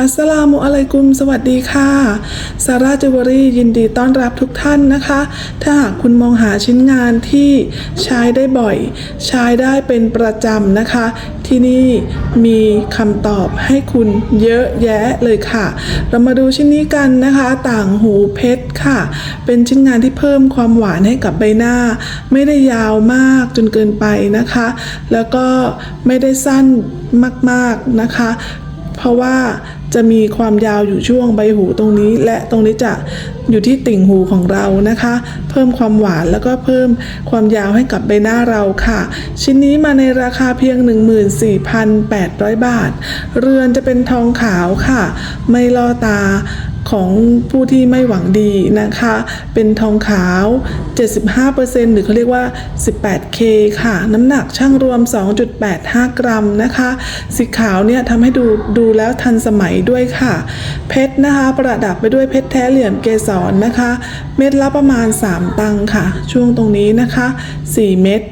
อัสสลามุอะลัยกุม สวัสดีค่ะ ซาร่าจิวเวลรี่ยินดีต้อนรับทุกท่านนะคะ ถ้าหากคุณมองหาชิ้นงานที่ใช้ได้บ่อย ใช้ได้เป็นประจำนะคะ ที่นี่มีคำตอบให้คุณเยอะแยะเลยค่ะ เรามาดูชิ้นนี้กันนะคะ ต่างหูเพชรค่ะ เป็นชิ้นงานที่เพิ่มความหวานให้กับใบหน้า ไม่ได้ยาวมากจนเกินไปนะคะ แล้วก็ไม่ได้สั้นมากๆนะคะ เพราะว่า จะมีความยาวอยู่ช่วงใบหูตรงนี้ และตรงนี้จะอยู่ที่ติ่งหูของเรานะคะ เพิ่มความหวานแล้วก็เพิ่มความยาวให้กับใบหน้าเราค่ะ ชิ้นนี้มาในราคาเพียง 14,800 บาท เรือนจะเป็นทองขาวค่ะ ไม่ล่อตาของผู้ที่ไม่หวังดีนะคะ เป็นทองขาว 75%หรือเขาเรียกว่า 18K ค่ะ น้ำหนักช่างรวม 2.85 กรัมนะคะ สีขาวเนี่ยทำให้ดูดูแล้วทันสมัยด้วยค่ะ เพชรนะคะ ประดับไปด้วยเพชรแท้เหลี่ยมเกสรนะคะ เม็ดละประมาณ 3 ตังค์ค่ะ ช่วงตรงนี้นะคะ 4 เม็ด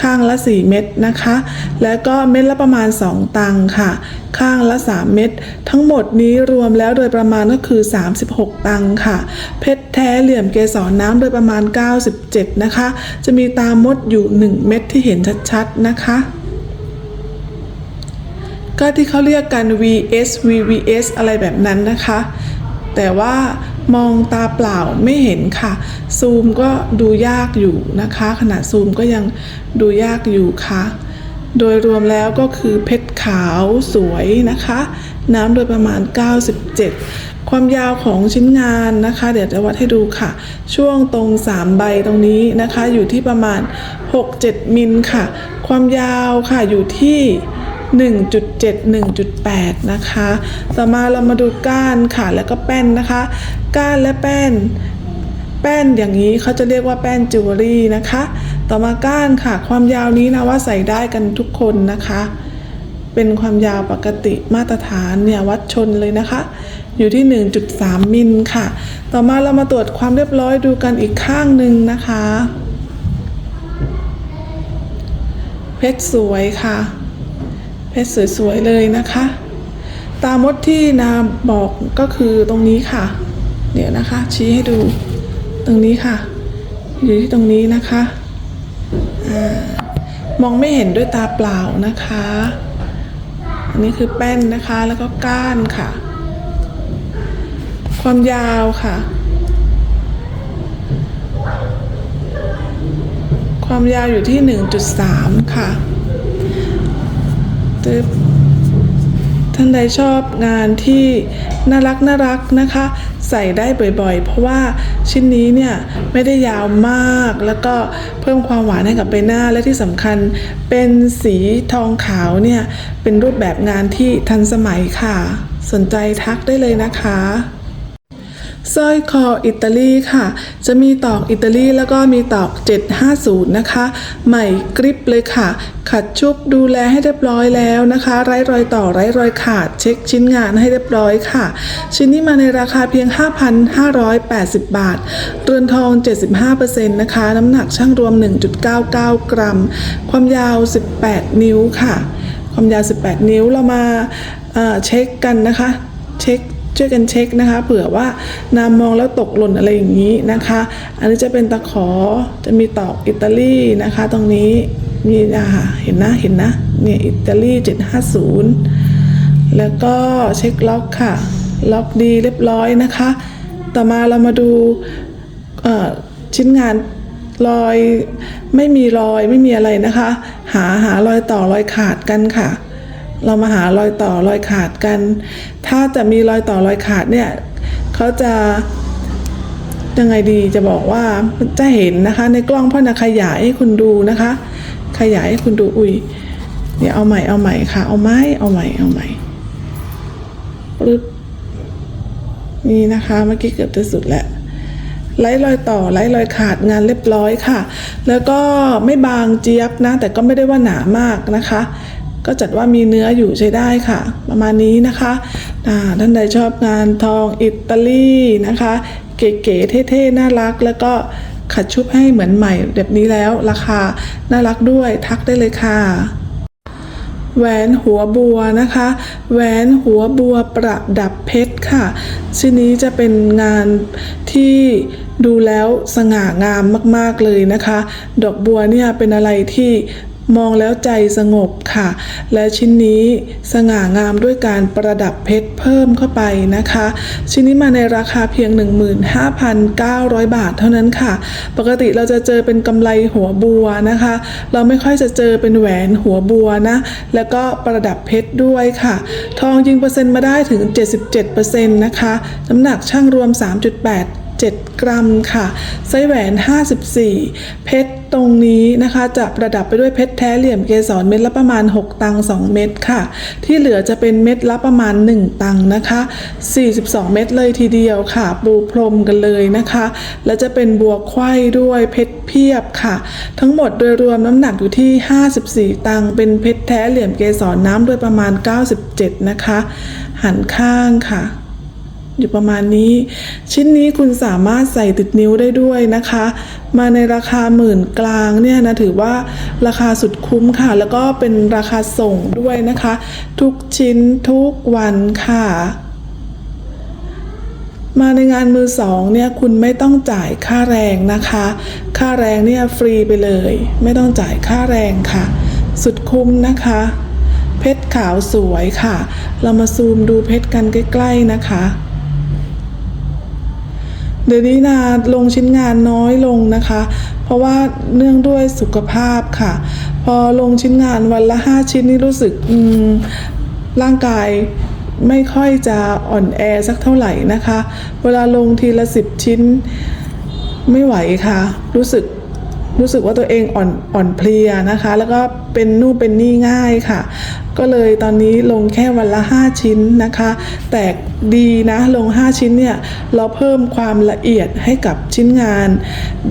ข้างละ 4 เม็ดนะคะ แล้วก็เม็ดละประมาณ 2 ตังค่ะ ข้างละ 3 เม็ดทั้งหมดนี้รวมแล้วโดยประมาณก็คือ 36 ตังค์ค่ะ เพชรแท้เหลี่ยมเกสรน้ำโดยประมาณ 97 นะคะ จะมีตามดอยู่ 1 เม็ดที่เห็นชัดๆนะคะก็ที่เขาเรียกกัน VS VVS อะไรแบบนั้นนะคะ แต่ว่า มองตาเปล่าไม่เห็นค่ะ ซูมก็ดูยากอยู่นะคะขนาดซูมก็ยังดูยากอยู่ค่ะ โดยรวมแล้วก็คือเพชรขาวสวยนะคะ น้ำโดยประมาณ 97 ความยาวของชิ้นงานนะคะ เดี๋ยวจะวัดให้ดูค่ะ ช่วงตรง 3 ใบตรงนี้นะคะ อยู่ที่ประมาณ 6-7 มิลค่ะ ความยาวค่ะอยู่ที่ 1.7 1.8 นะคะต่อมาเรามาดูก้านค่ะแล้วก็แป้นนะคะ ก้านและแป้น แป้นอย่างนี้เขาจะเรียกว่าแป้นจิวเวลรี่นะคะ ต่อมาก้านค่ะ ความยาวนี้นะว่าใส่ได้กันทุกคนนะคะ เป็นความยาวปกติมาตรฐานเนี่ยวัดชนเลยนะคะ อยู่ที่ 1.3 มิลค่ะ ต่อมาเรามาตรวจความเรียบร้อยดูกันอีกข้างหนึ่งนะคะ เพชรสวยค่ะ เพชรสวยๆเลยนะคะ ตามดที่นาบอกก็คือตรงนี้ค่ะ เดี๋ยวนะคะ ชี้ให้ดู ตรงนี้ค่ะ อยู่ที่ตรงนี้นะคะอมองไม่เห็นด้วยตาเปล่านะคะ อันนี้คือแป้นนะคะแล้วก็ก้านค่ะ ความยาวค่ะ ความยาวอยู่ที่ 1.3 ค่ะ ตึ๊บท่านใดชอบงานที่น่ารักน่ารักนะคะ ใส่ได้บ่อยๆ เพราะว่าชิ้นนี้เนี่ยไม่ได้ยาวมาก แล้วก็เพิ่มความหวานให้กับใบหน้าและที่สำคัญเป็นสีทองขาวเนี่ยเป็นรูปแบบงานที่ทันสมัยค่ะ สนใจทักได้เลยนะคะ สร้อยคออิตาลีค่ะ จะมีตอกอิตาลีแล้วก็มีตอก 750 นะคะ ใหม่กริปเลยค่ะ ขัดชุบดูแลให้เรียบร้อยแล้วนะคะ ไร้รอยต่อไร้รอยขาด เช็คชิ้นงานให้เรียบร้อยค่ะ ชิ้นนี้มาในราคาเพียง 5,580 บาท เรือนทอง 75%นะคะ น้ำหนักช่างรวม 1.99 กรัม ความยาว 18 นิ้วค่ะ ความยาว 18 นิ้วเรามาเช็คกันนะคะ เช็ค ช่วยกันเช็คนะคะ เผื่อว่านามองแล้วตกหล่นอะไรอย่างนี้นะคะ อันนี้จะเป็นตะขอจะมีตอกอิตาลีนะคะ ตรงนี้มีอ่าเห็นนะเห็นนะเนี่ยอิตาลี 750 แล้วก็เช็คล็อกค่ะ ล็อกดีเรียบร้อยนะคะ ต่อมาเรามาดูชิ้นงานรอยไม่มีรอยไม่มีอะไรนะคะ หาหารอยต่อรอยขาดกันค่ะ เรามาหารอยต่อรอยขาดกัน ถ้าจะมีรอยต่อรอยขาดเนี่ยเขาจะยังไงดีจะบอกว่าจะเห็นนะคะ ในกล้องพ่อนะขยายให้คุณดูนะคะ ขยายให้คุณดูอุ้ยเดี๋ยวเอาใหม่เอาใหม่ค่ะ เอาไหมเอาใหม่เอาใหม่ปึ๊บนี่นะคะเมื่อกี้เกือบจะสุดแล้วไล่รอยต่อไล่รอยขาดงานเรียบร้อยค่ะ แล้วก็ไม่บางเจี๊ยบนะ แต่ก็ไม่ได้ว่าหนามากนะคะ ก็จัดว่ามีเนื้ออยู่ใช้ได้ค่ะ ประมาณนี้นะคะท่านใดชอบงานทองอิตาลีนะคะ เก๋ๆเท่ๆน่ารักแล้วก็ขัดชุบให้เหมือนใหม่แบบนี้แล้วราคาน่ารักด้วยทักได้เลยค่ะแหวนหัวบัวนะคะ แหวนหัวบัวประดับเพชรค่ะ ชิ้นนี้จะเป็นงานที่ดูแล้วสง่างามมากๆเลยนะคะ ดอกบัวเนี่ยเป็นอะไรที่ มองแล้วใจสงบค่ะ และชิ้นนี้สง่างามด้วยการประดับเพชรเพิ่มเข้าไปนะคะ ชิ้นนี้มาในราคาเพียง 15,900 บาทเท่านั้นค่ะ ปกติเราจะเจอเป็นกำไรหัวบัวนะคะ เราไม่ค่อยจะเจอเป็นแหวนหัวบัวนะ แล้วก็ประดับเพชรด้วยค่ะ ทองยิงเปอร์เซ็นต์มาได้ถึง 77%นะคะ น้ำหนักช่างรวม 3.8 7 กรัมค่ะไส้แหวน 54 เพชรตรงนี้นะคะจะประดับไปด้วยเพชรแท้เหลี่ยมเกสรเม็ดละประมาณ 6 ตัง 2 เม็ดค่ะ ที่เหลือจะเป็นเม็ดละประมาณ 1 ตังนะคะ 42 เม็ดเลยทีเดียวค่ะ ปูพรมกันเลยนะคะ และจะเป็นบัวไขว้ด้วยเพชรเพียบค่ะ ทั้งหมดโดยรวมน้ำหนักอยู่ที่ 54 ตัง เป็นเพชรแท้เหลี่ยมเกสรน้ำโดยประมาณ 97 นะคะ หันข้างค่ะ อยู่ประมาณนี้ ชิ้นนี้คุณสามารถใส่ติดนิ้วได้ด้วยนะคะ มาในราคาหมื่นกลางเนี่ยนะถือว่าราคาสุดคุ้มค่ะ แล้วก็เป็นราคาส่งด้วยนะคะ ทุกชิ้นทุกวันค่ะมาในงานมือสองเนี่ยคุณไม่ต้องจ่ายค่าแรงนะคะ ค่าแรงเนี่ยฟรีไปเลย ไม่ต้องจ่ายค่าแรงค่ะ สุดคุ้มนะคะ เพชรขาวสวยค่ะ เรามาซูมดูเพชรกันใกล้ ๆนะคะ เดี๋ยวนี้นาลงชิ้นงานน้อยลงนะคะ เพราะว่าเนื่องด้วยสุขภาพค่ะ พอลงชิ้นงานวันละห้าชิ้นนี่รู้สึกอืร่างกายไม่ค่อยจะอ่อนแอสักเท่าไหร่นะคะ เวลาลงทีละสิบชิ้นไม่ไหวค่ะ รู้สึกรู้สึกว่าตัวเองอ่อนอ่อนเพลียนะคะ แล้วก็เป็นนู่นเป็นนี่ง่ายค่ะ ก็เลยตอนนี้ลงแค่วันละ 5 ชิ้นนะคะ แต่ดีนะลง 5 ชิ้นเนี่ยเราเพิ่มความละเอียดให้กับชิ้นงาน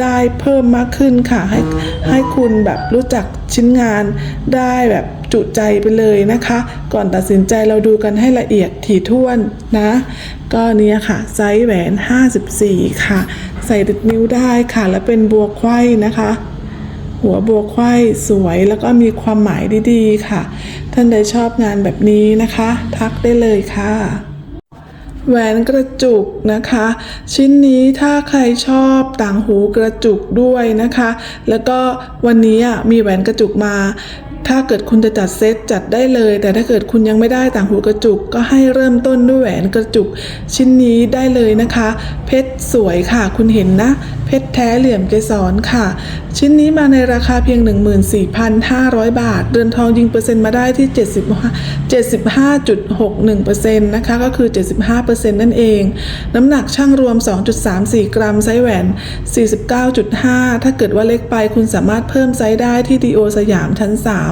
ได้เพิ่มมากขึ้นค่ะ ให้ให้คุณแบบรู้จักชิ้นงานได้แบบจุใจไปเลยนะคะ ก่อนตัดสินใจเราดูกันให้ละเอียดถี่ถ้วนนะ ก็เนี่ยค่ะไซส์แหวน 54 ค่ะ ใส่ติดนิ้วได้ค่ะ และเป็นบัวไขว้นะคะ หัวบัวควายสวยแล้วก็มีความหมายดีๆค่ะ ท่านใดชอบงานแบบนี้นะคะ ทักได้เลยค่ะ แหวนกระจุกนะคะ ชิ้นนี้ถ้าใครชอบต่างหูกระจุกด้วยนะคะ แล้วก็วันนี้มีแหวนกระจุกมา ถ้าเกิดคุณจะจัดเซตจัดได้เลย แต่ถ้าเกิดคุณยังไม่ได้ต่างหูกระจุก ก็ให้เริ่มต้นด้วยแหวนกระจุก ชิ้นนี้ได้เลยนะคะ เพชรสวยค่ะ คุณเห็นนะ เพชรแท้เหลี่ยมเกสรค่ะ ชิ้นนี้มาในราคาเพียง 14,500 บาทเดือนทองยิงเปอร์เซ็นต์มาได้ที่75 75.61%นะคะก็คือ 75%นั่นเอง น้ำหนักช่างรวม 2.34 กรัมไซส์แหวน 49.5 ถ้าเกิดว่าเล็กไปคุณสามารถเพิ่มไซส์ได้ที่ดีโอสยามชั้น 3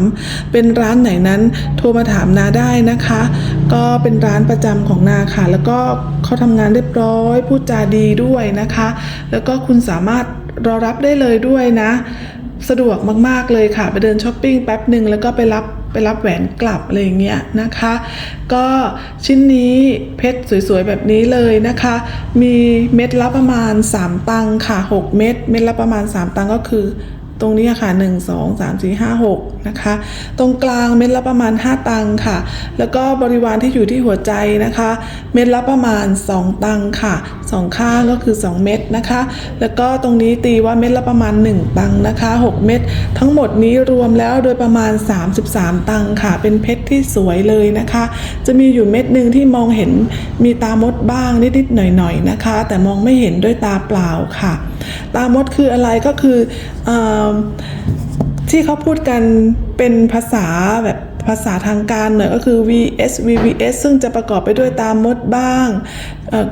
เป็นร้านไหนนั้นโทรมาถามนาได้นะคะ ก็เป็นร้านประจำของนาค่ะ แล้วก็เขาทำงานเรียบร้อยพูดจาดีด้วยนะคะ แล้วก็คุณสามารถรอรับได้เลยด้วยนะ สะดวกมาก ๆ เลยค่ะ ไปเดินช้อปปิ้งแป๊บหนึ่งแล้วก็ไปรับไปรับแหวนกลับอะไรอย่างเงี้ยนะคะ ก็ชิ้นนี้เพชรสวยๆแบบนี้เลยนะคะ มีเม็ดละประมาณ 3 ตังค่ะ 6 เม็ดเม็ดละประมาณ 3 ตังก็คือ รงนี้ค่ะ 1 2 3 4 5 6 นะคะ ตรงกลางเม็ดละประมาณ 5 ตังค่ะ แล้วก็บริวารที่อยู่ที่หัวใจนะคะ เม็ดละประมาณ 2 ตังค่ะสองข้างก็คือ 2 เม็ดนะคะ แล้วก็ตรงนี้ตีว่าเม็ดละประมาณ 1 ตังนะคะ 6 เม็ดทั้งหมดนี้รวมแล้วโดยประมาณ 33 ตังค่ะ เป็นเพชรที่สวยเลยนะคะ จะมีอยู่เม็ดหนึ่งที่มองเห็นมีตามดบ้างนิดๆหน่อยๆนะคะ แต่มองไม่เห็นด้วยตาเปล่าค่ะ ตามดคืออะไรก็คืออที่เขาพูดกันเป็นภาษาแบบภาษาทางการหน่อยก็คือ vs vvs ซึ่งจะประกอบไปด้วยตามมดบ้าง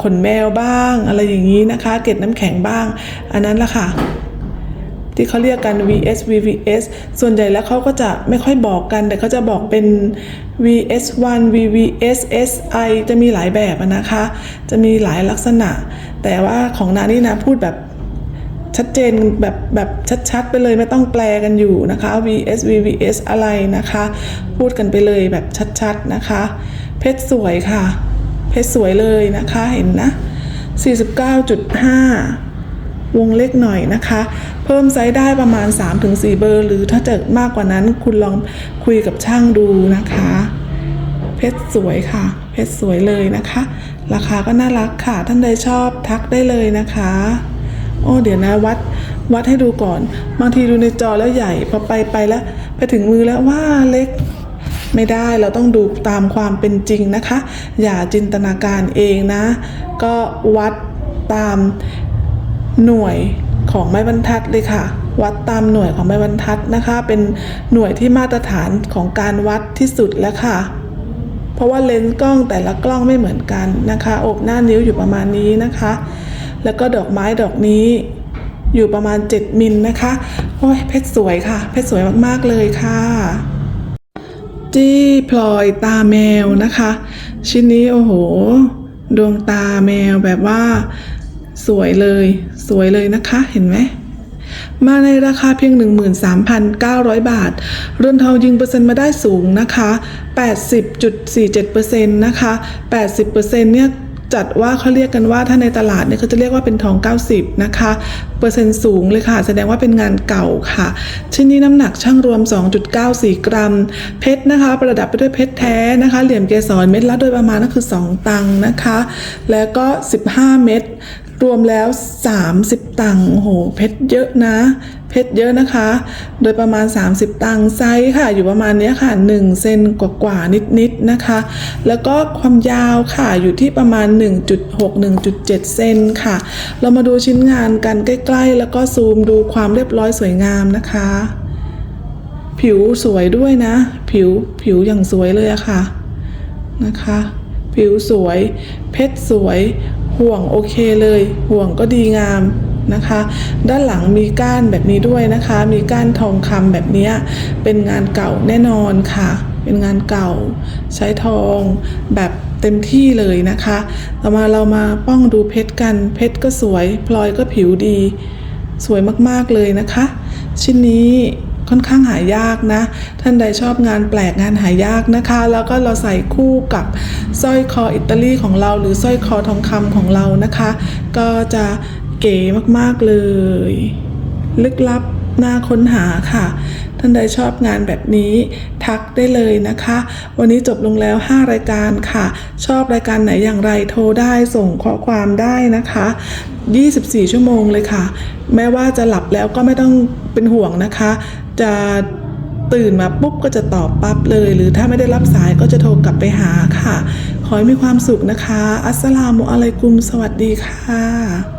ขนแมวบ้าง อะไรอย่างนี้นะคะ เกล็ดน้ำแข็งบ้าง อันนั้นละค่ะ ที่เขาเรียกกัน vs vvs ส่วนใหญ่แล้วเขาก็จะไม่ค่อยบอกกัน แต่เขาจะบอกเป็น vs1 vvs si จะมีหลายแบบนะคะ จะมีหลายลักษณะ แต่ว่าของนานี่นะพูดแบบ ชัดเจนแบบแบบชัดๆ ไปเลยไม่ต้องแปลกันอยู่นะคะ vs vvs อะไรนะคะ พูดกันไปเลยแบบชัดๆนะคะ เพชรสวยค่ะ เพชรสวยเลยนะคะเห็นนะ 49.5 วงเล็กหน่อยนะคะ เพิ่มไซส์ได้ประมาณ 3-4 เบอร์ หรือถ้าเจอมากกว่านั้นคุณลองคุยกับช่างดูนะคะ เพชรสวยค่ะ เพชรสวยเลยนะคะ ราคาก็น่ารักค่ะ ท่านใดชอบทักได้เลยนะคะ โอ้เดี๋ยวนะวัด วัดให้ดูก่อน บางทีดูในจอแล้วใหญ่ พอไปไปแล้ว ไปถึงมือแล้วว่าเล็ก ไม่ได้เราต้องดูตามความเป็นจริงนะคะ อย่าจินตนาการเองนะ ก็วัดตามหน่วยของไม้บรรทัดเลยค่ะ วัดตามหน่วยของไม้บรรทัดนะคะ เป็นหน่วยที่มาตรฐานของการวัดที่สุดแล้วค่ะ เพราะว่าเลนส์กล้องแต่ละกล้องไม่เหมือนกันนะคะอกหน้านิ้วอยู่ประมาณนี้นะคะ แล้วก็ดอกไม้ดอกนี้อยู่ประมาณ 7 มิลนะคะ โอ้ยเพชรสวยค่ะ เพชรสวยมากๆเลยค่ะ จี้พลอยตาแมวนะคะ ชิ้นนี้โอ้โห ดวงตาแมวแบบว่า สวยเลย สวยเลยนะคะเห็นไหมมาในราคาเพียง 13,900 บาท เรือนทองยิงเปอร์เซ็นต์มาได้สูงนะคะ 80.47%นะคะ 80%เนี่ย จัดว่าเขาเรียกกันว่าถ้าในตลาดเนี่ยเขาจะเรียกว่าเป็นทอง 90 นะคะ เปอร์เซ็นต์สูงเลยค่ะ แสดงว่าเป็นงานเก่าค่ะ ชิ้นนี้น้ำหนักช่างรวม 2.94 กรัม เพชรนะคะ ประดับไปด้วยเพชรแท้นะคะ เหลี่ยมเกสรเม็ดละโดยประมาณก็คือ 2 ตังค์นะคะ แล้วก็ 15 เม็ดรวมแล้ว 30 ตังค์โอ้โห เพชรเยอะนะ เพชรเยอะนะคะ โดยประมาณ 30 ตังค์ไซส์ค่ะ อยู่ประมาณเนี้ยค่ะ 1 เซนกว่าๆนิดๆนะคะ แล้วก็ความยาวค่ะ อยู่ที่ประมาณ 1.6 1.7 เซนค่ะ เรามาดูชิ้นงานกันใกล้ๆแล้วก็ซูมดูความเรียบร้อยสวยงามนะคะ ผิวสวยด้วยนะ ผิวผิวอย่างสวยเลยอะค่ะนะคะ ผิวสวย เพชรสวย ห่วงโอเคเลย ห่วงก็ดีงามนะคะ ด้านหลังมีก้านแบบนี้ด้วยนะคะ มีก้านทองคำแบบนี้เป็นงานเก่าแน่นอนค่ะ เป็นงานเก่า ใช้ทองแบบ เต็มที่เลยนะคะต่อมาเรามาป้องดูเพชรกัน เพชรก็สวย พลอยก็ผิวดี สวยมากๆเลยนะคะ ชิ้นนี้ค่อนข้างหายากนะ ท่านใดชอบงานแปลกงานหายากนะคะ แล้วก็เราใส่คู่กับสร้อยคออิตาลีของเรา หรือสร้อยคอทองคำของเรานะคะ ก็จะเก๋มากๆเลย ลึกลับน่าค้นหาค่ะ ท่านใดชอบงานแบบนี้ทักได้เลยนะคะ วันนี้จบลงแล้ว 5 รายการค่ะ ชอบรายการไหนอย่างไรโทรได้ส่งข้อความได้นะคะ 24 ชั่วโมงเลยค่ะ แม้ว่าจะหลับแล้วก็ไม่ต้องเป็นห่วงนะคะ จะตื่นมาปุ๊บก็จะตอบปั๊บเลย หรือถ้าไม่ได้รับสายก็จะโทรกลับไปหาค่ะ ขอให้มีความสุขนะคะ อัสสลามุอะลัยกุม สวัสดีค่ะ